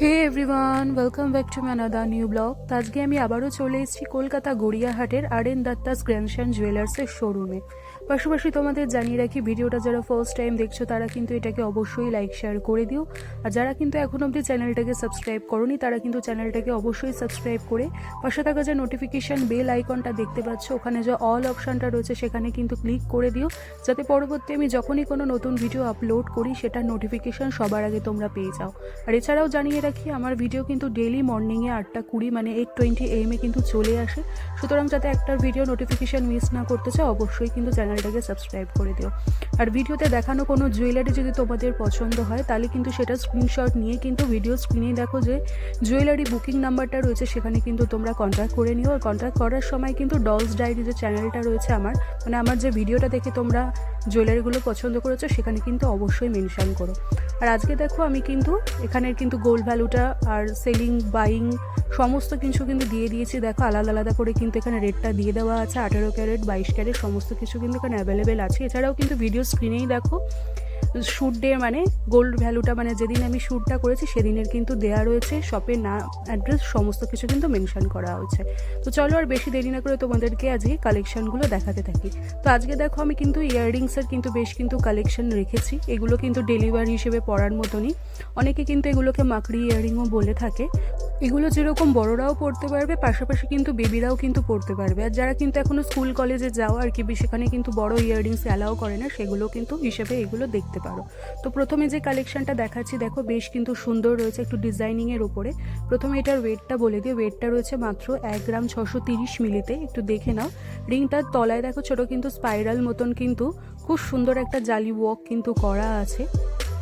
Hey everyone welcome back to man ম্যানাদা new blog আজকে আমি আবারও চলে এসেছি কলকাতা গড়িয়াহাটের আর এন দত্তাস গ্র্যান্ডশান জুয়েলার্সের শোরুমে পাশাপাশি তোমাদের জানিয়ে রাখি, ভিডিওটা যারা ফার্স্ট টাইম দেখছ, তারা কিন্তু এটাকে অবশ্যই লাইক শেয়ার করে দিও। আর যারা কিন্তু এখন অবধি চ্যানেলটাকে সাবস্ক্রাইব করনি, তারা কিন্তু চ্যানেলটাকে অবশ্যই সাবস্ক্রাইব করে পাশে থাকা যে নোটিফিকেশান বেল আইকনটা দেখতে পাচ্ছ, ওখানে যে অল অপশানটা রয়েছে, সেখানে কিন্তু ক্লিক করে দিও। যাতে পরবর্তী আমি যখনই কোনো নতুন ভিডিও আপলোড করি সেটার নোটিফিকেশান সবার আগে তোমরা পেয়ে যাও। আর এছাড়াও জানিয়ে রাখি, আমার ভিডিও কিন্তু ডেলি মর্নিংয়ে আটটা কুড়ি মানে এইট টোয়েন্টি এমে কিন্তু চলে আসে। সুতরাং যাতে একটার ভিডিও নোটিফিকেশান মিস না করতে চাও, অবশ্যই কিন্তু চ্যানেলটাকে সাবস্ক্রাইব করে দিও। আর ভিডিওতে দেখানো কোনো জুয়েলারি যদি তোমাদের পছন্দ হয়, তাহলে কিন্তু সেটা স্ক্রিনশট নিয়ে কিন্তু ভিডিও স্ক্রিনে দেখো যে জুয়েলারি বুকিং নাম্বারটা রয়েছে, সেখানে কিন্তু তোমরা কন্ট্যাক্ট করে নিও। আর কন্ট্যাক্ট করার সময় কিন্তু ডলস ডায়েরি যে চ্যানেলটা রয়েছে আমার মানে আমার যে ভিডিওটা দেখে তোমরা জুয়েলারিগুলো পছন্দ করেছ, সেখানে কিন্তু অবশ্যই মেনশান করো। আর আজকে দেখো আমি কিন্তু এখানের কিন্তু গোল্ড ভ্যালুটা আর সেলিং, বাইং সমস্ত কিছু কিন্তু দিয়ে দিয়েছি। দেখো আলাদা আলাদা করে কিন্তু এখানে রেটটা দিয়ে দেওয়া আছে, আঠেরো ক্যারেট, বাইশ ক্যারেট, সমস্ত কিছু কিন্তু এখানে অ্যাভেলেবেল আছে। এছাড়াও কিন্তু ভিডিও স্ক্রিনেই দেখো শ্যুট ডে মানে গোল্ড ভ্যালুটা মানে যেদিন আমি শ্যুটটা করেছি সেদিনের কিন্তু দেয়া রয়েছে শপের না অ্যাড্রেস সমস্ত কিছু কিন্তু মেনশন করা হয়েছে। তো চলো আর বেশি দেরি না করে তোমাদেরকে আজকে কালেকশনগুলো দেখাতে থাকি। তো আজকে দেখো আমি কিন্তু ইয়াররিংসের কিন্তু বেশ কিন্তু কালেকশন রেখেছি। এগুলো কিন্তু ডেলিভারি হিসেবে পরার মতনই। অনেকে কিন্তু এগুলোকে মাকড়ি ইয়াররিংও বলে থাকে। এগুলো যেরকম বড়রাও পড়তে পারবে, পাশাপাশি কিন্তু বেবিরাও কিন্তু পড়তে পারবে। আর যারা কিন্তু এখনও স্কুল কলেজে যাও আর কি সেখানে কিন্তু বড় ইয়াররিংস অ্যালাও করে না, সেগুলো কিন্তু হিসেবে এগুলো দেখতে পারো। তো প্রথমে যে কালেকশনটা দেখাচ্ছি, দেখো বেশ কিন্তু সুন্দর রয়েছে একটু ডিজাইনিংয়ের ওপরে প্রথমে এটার ওয়েটটা বলে দিই ওয়েটটা রয়েছে মাত্র এক গ্রাম ছশো তিরিশ মিলিতে, একটু দেখে নাও। রিংটার তলায় দেখো ছোট কিন্তু স্পাইরাল মতন কিন্তু খুব সুন্দর একটা জালি ওয়ার্ক কিন্তু করা আছে।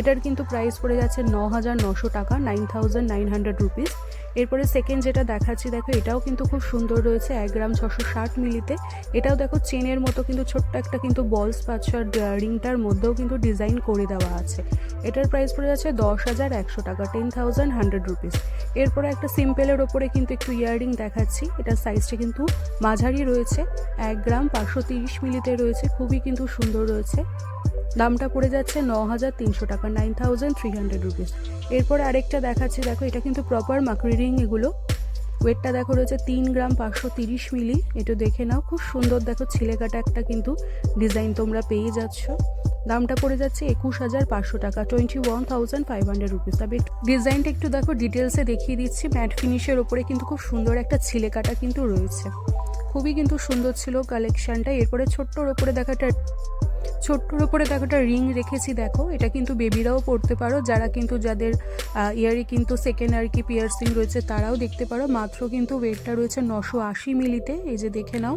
এটার কিন্তু প্রাইস পড়ে যাচ্ছে ন হাজার নশো টাকা nine thousand nine hundred rupees এরপরে সেকেন্ড যেটা দেখাচ্ছি, দেখো এটাও কিন্তু খুব সুন্দর রয়েছে, এক গ্রাম ছশো ষাট মিলিতে। এটাও দেখো চেনের মতো কিন্তু ছোট্ট একটা কিন্তু বলস পাচ্ছ আর রিংটার মধ্যেও কিন্তু ডিজাইন করে দেওয়া আছে। এটার প্রাইস পড়ে যাচ্ছে দশ হাজার একশো টাকা টেন থাউজেন্ড হান্ড্রেড রুপিস এরপরে একটা সিম্পলের ওপরে কিন্তু একটু ইয়াররিং দেখাচ্ছি এটার সাইজটা কিন্তু মাঝারি রয়েছে, এক গ্রাম পাঁচশো তিরিশ মিলিতে রয়েছে, খুবই কিন্তু সুন্দর রয়েছে। দামটা পড়ে যাচ্ছে ন হাজার তিনশো টাকা nine thousand three hundred rupees এরপরে আরেকটা দেখাচ্ছি, দেখো এটা কিন্তু প্রপার মাকড়ি রিং এগুলো। ওয়েটটা দেখো রয়েছে তিন গ্রাম পাঁচশো তিরিশ মিলি। একটু দেখে নাও, খুব সুন্দর। দেখো ছিলে কাটা একটা কিন্তু ডিজাইন তোমরা পেয়ে যাচ্ছ। দামটা পড়ে যাচ্ছে একুশ হাজার পাঁচশো টাকা twenty one thousand five hundred rupees তবে ডিজাইনটা একটু দেখো ডিটেলসে দেখিয়ে দিচ্ছি। ম্যাট ফিনিশের ওপরে কিন্তু খুব সুন্দর একটা ছিলে কাটা কিন্তু রয়েছে। খুবই কিন্তু সুন্দর ছিল কালেকশানটা এরপরে ছোট্টর ওপরে দেখাটা ছোট্টর উপরে দেখো একটা রিং রেখেছি, দেখো। এটা কিন্তু বেবিরাও পড়তে পারো। যারা কিন্তু, যাদের ইয়ারে কিন্তু সেকেন্ড আর কি পিয়ার্সিং রয়েছে, তারাও দেখতে পারো। মাত্র কিন্তু ওয়েটটা রয়েছে নশো আশি মিলিতে এই যে দেখে নাও।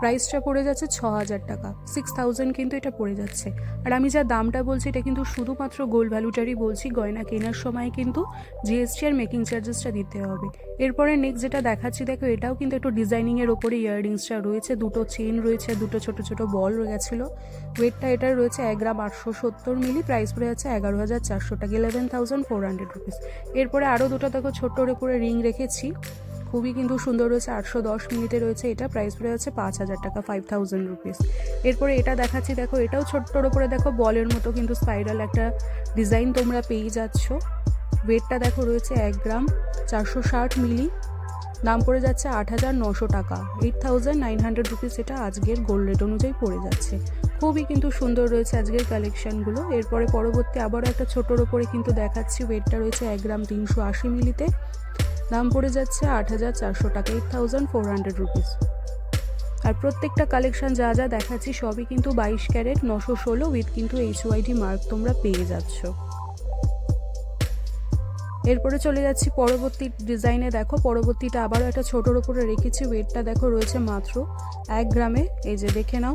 প্রাইসটা পড়ে যাচ্ছে ছ হাজার টাকা। সিক্স থাউজেন্ড কিন্তু এটা পড়ে যাচ্ছে। আর আমি যা দামটা বলছি, এটা কিন্তু শুধুমাত্র গোল্ড ভ্যালুটারই বলছি। গয়না কেনার সময় কিন্তু জিএসটি আর মেকিং চার্জেসটা দিতে হবে। এরপরে নেক্সট যেটা দেখাচ্ছি, দেখো এটাও কিন্তু একটু ডিজাইনিংয়ের ওপরে ইয়াররিংসটা রয়েছে। দুটো চেন রয়েছে, দুটো ছোট ছোট বল গেছিল। ওয়েটটা এটার রয়েছে এক গ্রাম আটশো সত্তর মিলি প্রাইস পড়ে যাচ্ছে এগারো হাজার চারশো টাকা eleven thousand four hundred rupees এরপরে আরও দুটো, দেখো ছোট্টর ওপরে রিং রেখেছি। খুবই কিন্তু সুন্দর রয়েছে, আটশো দশ মিনিটে রয়েছে। এটা প্রাইস পড়ে যাচ্ছে পাঁচ হাজার টাকা ফাইভ থাউজেন্ড রুপিস এরপরে এটা দেখাচ্ছি, দেখো এটাও ছোট্টর ওপরে দেখো, বলের মতো কিন্তু স্পাইরাল একটা ডিজাইন তোমরা পেয়ে যাচ্ছ। ওয়েটটা দেখো রয়েছে এক গ্রাম, চারশো ষাট মিলি। দাম পড়ে যাচ্ছে আট হাজার নশো টাকা eight thousand nine hundred rupees এটা আজকের গোল্ড রেট অনুযায়ী পড়ে যাচ্ছে। খুবই কিন্তু সুন্দর রয়েছে আজকের কালেকশানগুলো এরপরে পরবর্তী আবারও একটা ছোটোর ওপরে কিন্তু দেখাচ্ছি ওয়েটটা রয়েছে এক গ্রাম তিনশো আশি মিলিতে। দাম পড়ে যাচ্ছে আট হাজার চারশো টাকা eight thousand four hundred rupees আর প্রত্যেকটা কালেকশন যা যা দেখাচ্ছি সবই কিন্তু বাইশ ক্যারেট, নশো ষোলো উইথ কিন্তু এইচ ওয়াইডি মার্ক তোমরা পেয়ে যাচ্ছ। এরপরে চলে যাচ্ছি পরবর্তী ডিজাইনে দেখো, পরবর্তীটা আবারও একটা ছোটোর ওপরে রেখেছি ওয়েটটা দেখো রয়েছে মাত্র এক গ্রামে। এই যে দেখে নাও,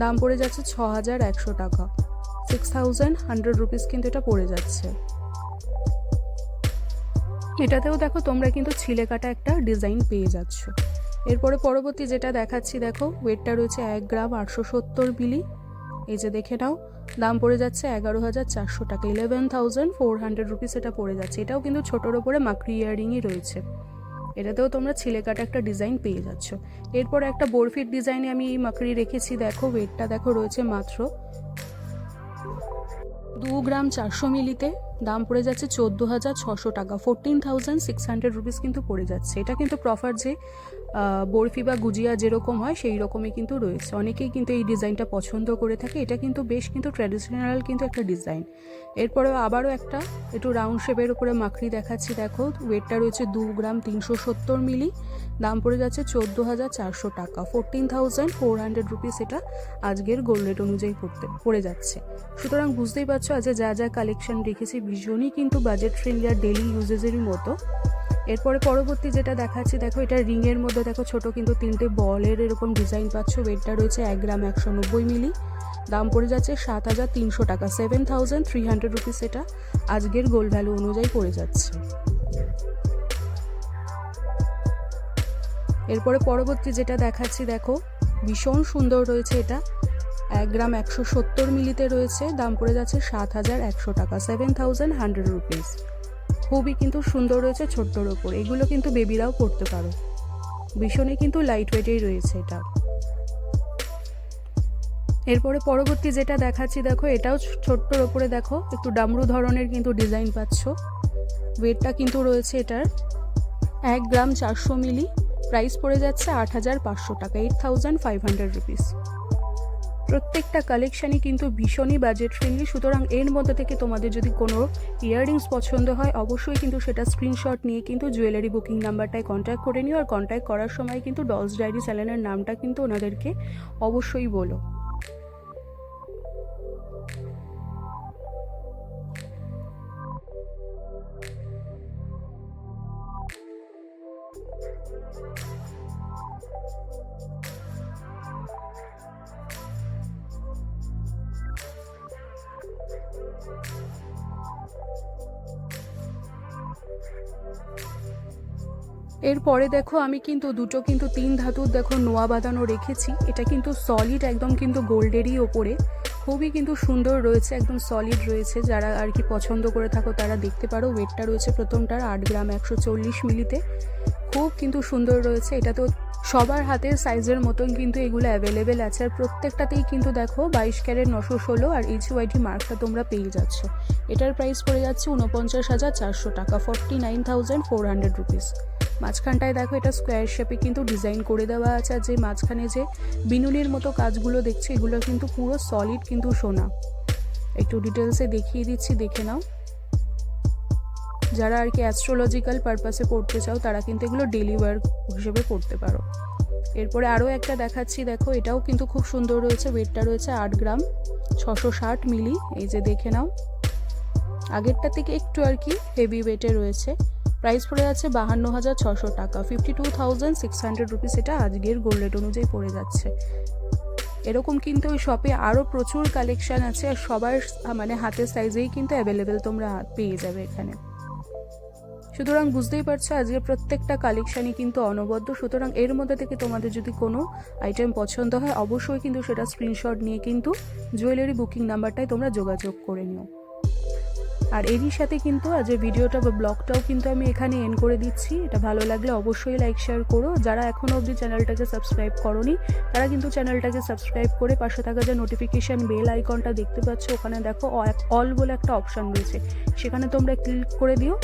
দাম পড়ে যাচ্ছে ছ হাজার একশো টাকা সিক্স থাউজেন্ড হান্ড্রেড রুপিস কিন্তু এটা পড়ে যাচ্ছে। এটাতেও দেখো তোমরা কিন্তু ছিলে কাটা একটা ডিজাইন পেয়ে যাচ্ছ। এরপরে পরবর্তী যেটা দেখাচ্ছি, দেখো, ওয়েটটা রয়েছে এক গ্রাম আটশো সত্তর মিলি এই যে দেখে নাও, দাম পড়ে যাচ্ছে এগারো হাজার চারশো টাকা। Eleven thousand four hundred rupees এটা পড়ে যাচ্ছে। এটাও কিন্তু ছোটোর ওপরে মাকড়ি ইয়ারিংই রয়েছে। এটাতেও তোমরা ছিলে কাটা একটা ডিজাইন পেয়ে যাচ্ছ। এরপর একটা বরফির ডিজাইনে আমি এই মাকড়ি রেখেছি। দেখো, ওয়েটটা দেখো রয়েছে মাত্র দু গ্রাম চারশো মিলিতে। দাম পড়ে যাচ্ছে চোদ্দ হাজার ছশো টাকা। Fourteen thousand six hundred rupees কিন্তু পড়ে যাচ্ছে। এটা কিন্তু প্রফার যে বরফি বা গুজিয়া যেরকম হয়, সেই রকমই কিন্তু রয়েছে। অনেকেই কিন্তু এই ডিজাইনটা পছন্দ করে থাকে। এটা কিন্তু বেশ কিন্তু ট্র্যাডিশনাল কিন্তু একটা ডিজাইন। এরপরে আবারও একটা, একটু রাউন্ড শেপের উপরে মাখরি দেখাচ্ছি। দেখো ওয়েটটা রয়েছে দু গ্রাম তিনশো সত্তর মিলি। দাম পড়ে যাচ্ছে চোদ্দ হাজার চারশো টাকা। Fourteen thousand four hundred rupees এটা আজকের গোল্ড রেট অনুযায়ী পড়তে, পড়ে যাচ্ছে। সুতরাং বুঝতেই পারছ আজ যা যা কালেকশন রেখেছি ভীষণই কিন্তু বাজেট ফ্রেন্ডলি আর ডেলি ইউজেসেরই মতো। এরপরে পরবর্তী যেটা দেখাচ্ছি, দেখো এটা রিংয়ের মধ্যে দেখো ছোট কিন্তু তিনটে বলের এরকম ডিজাইন পাচ্ছ। ওয়েটটা রয়েছে এক গ্রাম একশো নব্বই মিলি দাম পড়ে যাচ্ছে সাত হাজার তিনশো টাকা seven thousand three hundred rupees এটা। আজকের গোল্ড ভ্যালু অনুযায়ী পড়ে যাচ্ছে। এরপরে পরবর্তী যেটা দেখাচ্ছি, দেখো ভীষণ সুন্দর রয়েছে এটা। এক গ্রাম একশো সত্তর মিলিতে রয়েছে, দাম পড়ে যাচ্ছে সাত হাজার একশো টাকা সেভেন থাউজেন্ড হান্ড্রেড রুপিস খুবই কিন্তু সুন্দর রয়েছে ছোট্টর ওপর, এগুলো কিন্তু বেবিরাও পড়তে পারো। ভীষণই কিন্তু লাইট ওয়েটেই রয়েছে এটা। এরপরে পরবর্তী যেটা দেখাচ্ছি, দেখো, এটাও ছোট্টর ওপরে দেখো, একটু ডামরু ধরনের কিন্তু ডিজাইন পাচ্ছ। ওয়েটটা কিন্তু রয়েছে এটার এক গ্রাম চারশো মিলি প্রাইস পড়ে যাচ্ছে আট হাজার পাঁচশো টাকা eight thousand five hundred rupees প্রত্যেকটা কালেকশানই কিন্তু ভীষণই বাজেট ফ্রেন্ডলি সুতরাং এর মধ্যে থেকে তোমাদের যদি কোনো ইয়াররিংস পছন্দ হয়, অবশ্যই কিন্তু সেটা স্ক্রিনশট নিয়ে কিন্তু জুয়েলারি বুকিং নাম্বারটায় কন্ট্যাক্ট করে নিও। আর কন্ট্যাক্ট করার সময় কিন্তু ডলস ডায়েরি চ্যানেলের নামটা কিন্তু ওনাদেরকে অবশ্যই বলো। এরপরে দেখো আমি কিন্তু দুটো কিন্তু তিন ধাতুর দেখো নোয়া বাঁধানো রেখেছি। এটা কিন্তু সলিড একদম কিন্তু গোল্ডেরই ওপরে। খুবই কিন্তু সুন্দর রয়েছে, একদম সলিড রয়েছে। যারা আর কি পছন্দ করে থাকো তারা দেখতে পারো ওয়েটটা রয়েছে প্রথমটার আট গ্রাম একশো চল্লিশ মিলিতে। খুব কিন্তু সুন্দর রয়েছে। এটা তো সবার হাতের সাইজের মতন কিন্তু এগুলো অ্যাভেলেবেল আছে। আর প্রত্যেকটাতেই কিন্তু দেখো বাইশ ক্যারেট নশো ষোলো আর এইচ ওয়াইটি মার্কটা তোমরা পেয়ে যাচ্ছ। এটার প্রাইস পড়ে যাচ্ছে উনপঞ্চাশ হাজার চারশো টাকা forty nine thousand four hundred rupees মাঝখানটায় দেখো এটা স্কোয়ার শেপে কিন্তু ডিজাইন করে দেওয়া আছে। আর যে মাঝখানে যে বিনুনির মতো কাজগুলো দেখছ, এগুলো কিন্তু পুরো সলিড কিন্তু সোনা। একটু ডিটেলসে দেখিয়ে দিচ্ছি, দেখে নাও। যারা আর কি অ্যাস্ট্রোলজিক্যাল পারপাসে পড়তে চাও, তারা কিন্তু এগুলো ডেলি ওয়ার হিসেবে পড়তে পারো। এরপরে আরও একটা দেখাচ্ছি, দেখো, এটাও কিন্তু খুব সুন্দর রয়েছে ওয়েটটা রয়েছে আট গ্রাম, ছশো ষাট মিলি, এই যে দেখে নাও। আগেরটা থেকে একটু আর কি হেভি ওয়েটে রয়েছে প্রাইস পড়ে যাচ্ছে বাহান্ন হাজার ছশো টাকা fifty two thousand six hundred rupees এটা আজকের গোল্ড রেট অনুযায়ী পড়ে যাচ্ছে। এরকম কিন্তু ওই শপে আরও প্রচুর কালেকশান আছে, আর সবার মানে হাতের সাইজেই কিন্তু অ্যাভেলেবেল তোমরা পেয়ে যাবে এখানে। সুতরাং বুঝতেই পারছ আজকে প্রত্যেকটা কালেকশানই কিন্তু অনবদ্য। সুতরাং এর মধ্যে থেকে তোমাদের যদি কোনো আইটেম পছন্দ হয়, অবশ্যই কিন্তু সেটা স্ক্রিনশট নিয়ে কিন্তু জুয়েলারি বুকিং নাম্বারটায় তোমরা যোগাযোগ করে নিও। আর এরই সাথে কিন্তু আজের ভিডিওটা বা ব্লগটাও কিন্তু আমি এখানে এন্ড করে দিচ্ছি। এটা ভালো লাগলে অবশ্যই লাইক শেয়ার করো। যারা এখনও অবধি চ্যানেলটাকে সাবস্ক্রাইব করনি, তারা কিন্তু চ্যানেলটাকে সাবস্ক্রাইব করে পাশে থাকা যে নোটিফিকেশান বেল আইকনটা দেখতে পাচ্ছ, ওখানে দেখো অল বলে একটা অপশান রয়েছে। সেখানে তোমরা ক্লিক করে দিও।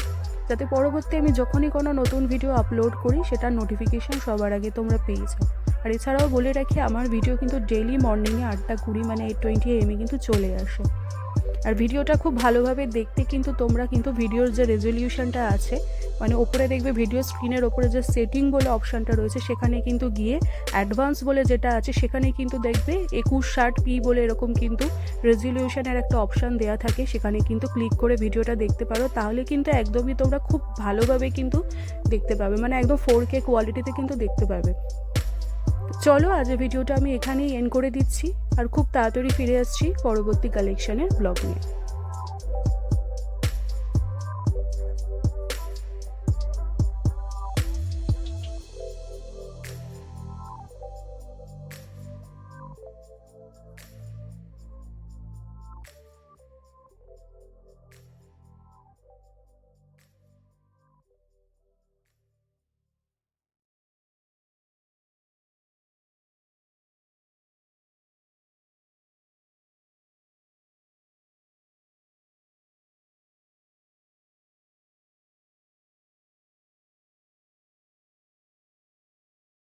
যাতে পরবর্তী আমি যখনই কোনো নতুন ভিডিও আপলোড করি সেটার নোটিফিকেশান সবার আগে তোমরা পেয়ে যাও। আর এছাড়াও বলে রাখি, আমার ভিডিও কিন্তু ডেলি মর্নিংয়ে আটটা কুড়ি মানে এইট টোয়েন্টি এমে কিন্তু চলে আসে। আর ভিডিওটা খুব ভালোভাবে দেখতে কিন্তু তোমরা কিন্তু ভিডিওর যে রেজলিউশনটা আছে মানে ওপরে দেখবে ভিডিও স্ক্রিনের ওপরে যে সেটিং বলে অপশানটা রয়েছে, সেখানে কিন্তু গিয়ে অ্যাডভান্স বলে যেটা আছে, সেখানে কিন্তু দেখবে একুশ ষাট পি বলে এরকম কিন্তু রেজলিউশনের একটা অপশান দেওয়া থাকে, সেখানে কিন্তু ক্লিক করে ভিডিওটা দেখতে পারো। তাহলে কিন্তু একদমই তোমরা খুব ভালোভাবে কিন্তু দেখতে পাবে মানে একদম ফোর কে কোয়ালিটিতে কিন্তু দেখতে পাবে। চলো আজ ভিডিওটা আমি এখানেই এন্ড করে দিচ্ছি। আর খুব তাড়াতাড়ি ফিরে আসছি পরবর্তী কালেকশনের ব্লগ নিয়ে।